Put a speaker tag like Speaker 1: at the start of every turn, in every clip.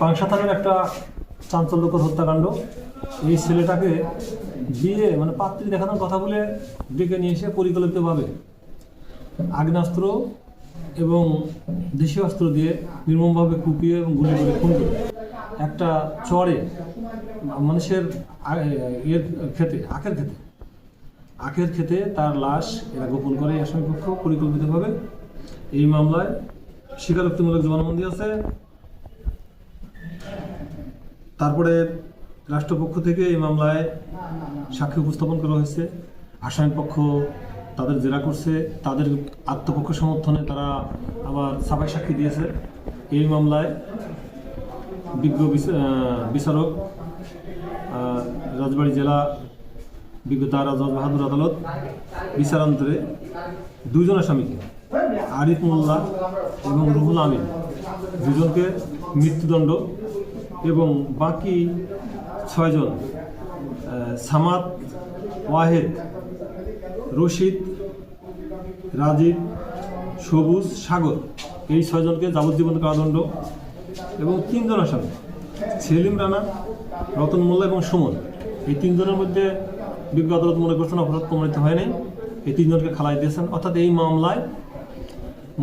Speaker 1: পাংশা থানার একটা চাঞ্চল্যকর হত্যাকাণ্ড। এই ছেলেটাকে বিয়ে মানে পাত্রী দেখানোর কথা বলে ডেকে নিয়ে এসে পরিকল্পিতভাবে আগ্নেয়াস্ত্র এবং দেশীয় অস্ত্র দিয়ে নির্মমভাবে কুপিয়ে এবং গুলি করে খুন করে। একটা চরে, মানুষের ইয়ের খেতে আখের খেতে আখের খেতে তার লাশ এরা গোপন করে আসামিপক্ষ পরিকল্পিতভাবে। এই মামলায় স্বীকারোক্তিমূলক জবানবন্দি আছে। তারপরে রাষ্ট্রপক্ষ থেকে এই মামলায় সাক্ষী উপস্থাপন করা হয়েছে। আসামি পক্ষ তাদের জেরা করছে। তাদের আত্মপক্ষ সমর্থনে তারা আবার সাফাই সাক্ষী দিয়েছে। এই মামলায় বিজ্ঞ বিচ- বিচারক রাজবাড়ী জেলা বিজ্ঞ তারা জজ বাহাদুর আদালত, বিচারান্তরে দুজন আসামিকে আরিফ মোল্লা এবং রুহুল আমিন, দুজনকে মৃত্যুদণ্ড এবং বাকি ছয়জন সামাদ, ওয়াহেদ, রশিদ, রাজীব, সবুজ, সাগর, এই ছয়জনকে যাবজ্জীবন কারাদণ্ড এবং তিনজন আসামি সেলিম রানা, রতন মোল্লা এবং সুমন। এই তিনজনের মধ্যে বিজ্ঞ আদালত মনে করছেন অপরাধ প্রমাণিত হয়নি এই তিনজনকে খালাই দিয়েছেন। অর্থাৎ এই মামলায়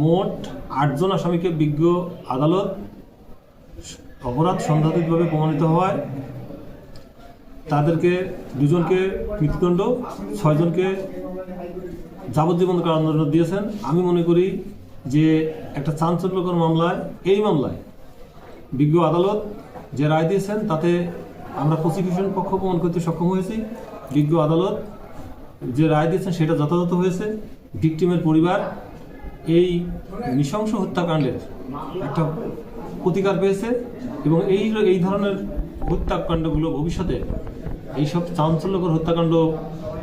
Speaker 1: মোট আটজন আসামিকে বিজ্ঞ আদালত অপরাধ সন্দেহাতীতভাবে প্রমাণিত হওয়ায় তাদেরকে দুজনকে মৃত্যুদণ্ড, ছয়জনকে যাবজ্জীবন কারাদণ্ড দিয়েছেন। আমি মনে করি যে একটা চাঞ্চল্যকর মামলায়, এই মামলায় বিজ্ঞ আদালত যে রায় দিয়েছেন, তাতে আমরা প্রসিকিউশন পক্ষ প্রমাণ করতে সক্ষম হয়েছি। বিজ্ঞ আদালত যে রায় দিয়েছেন, সেটা যথাযথ হয়েছে। ভিকটিমের পরিবার এই নৃশংস হত্যাকাণ্ডের একটা প্রতিকার পেয়েছে এবং এই এই ধরনের হত্যাকাণ্ডগুলো ভবিষ্যতে এইসব চাঞ্চল্যকর হত্যাকাণ্ড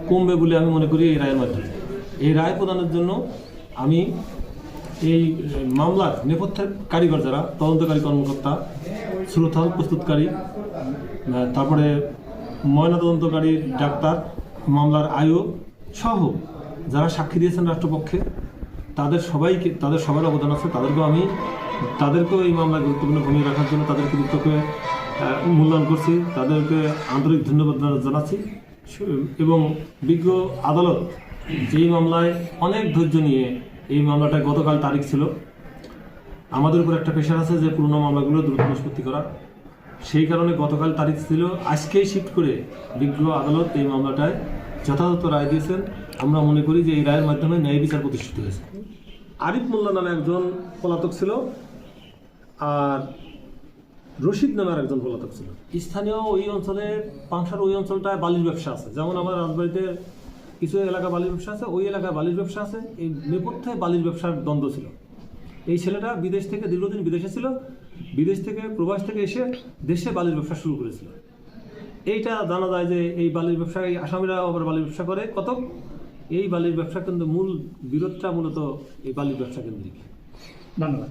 Speaker 1: কমবে বলে আমি মনে করি এই রায়ের মাধ্যমে। এই রায় প্রদানের জন্য আমি এই মামলার নেপথ্যের কারিগর যারা, তদন্তকারী কর্মকর্তা সুরথাল প্রস্তুতকারী তারপরে ময়নাতদন্তকারী ডাক্তার, মামলার আয়ু সহ যারা সাক্ষী দিয়েছেন রাষ্ট্রপক্ষে, তাদের সবাইকে, তাদের সবার অবদান আছে, তাদেরকেও আমি, তাদেরকেও এই মামলায় গুরুত্বপূর্ণ ভূমিকা রাখার জন্য তাদের কৃতিত্বকে মূল্যায়ন করছি, তাদেরকে আন্তরিক ধন্যবাদ জানাচ্ছি, এবং বিজ্ঞ আদালত যেই মামলায় অনেক ধৈর্য নিয়ে এই মামলাটা গতকাল তারিখ ছিল। আমাদের উপর একটা প্রেশার আছে যে পুরনো মামলাগুলো দ্রুত নিষ্পত্তি করা। সেই কারণে গতকাল তারিখ ছিল। আজকেই শিফট করে বিজ্ঞ আদালত এই মামলাটায় যথাযথ রায় দিয়েছেন। আমরা মনে করি যে এই রায়ের মাধ্যমে ন্যায় বিচার প্রতিষ্ঠিত হয়েছে। আরিফ মোল্লা নামে একজন পলাতক ছিল আর রশিদ নামের একজন পলাতক ছিল। স্থানীয় ওই অঞ্চলে, পাংশার ওই অঞ্চলটায় বালির ব্যবসা আছে। যেমন আমার রাজবাড়িতে কিছু এলাকা বালির ব্যবসা আছে, ওই এলাকায় বালির ব্যবসা আছে, এই নেপথ্যে বালির ব্যবসার দ্বন্দ্ব ছিল। এই ছেলেটা বিদেশ থেকে, দীর্ঘদিন বিদেশে ছিল, বিদেশ থেকে, প্রবাস থেকে এসে দেশে বালির ব্যবসা শুরু করেছিল। এইটা জানা যায় যে এই বালির ব্যবসা, এই আসামিরা আবার বালির ব্যবসা করে। কত এই বালির ব্যবসা কিন্তু মূল বিরোধটা মূলত এই বালির ব্যবসা কেন্দ্রিক।
Speaker 2: ধন্যবাদ।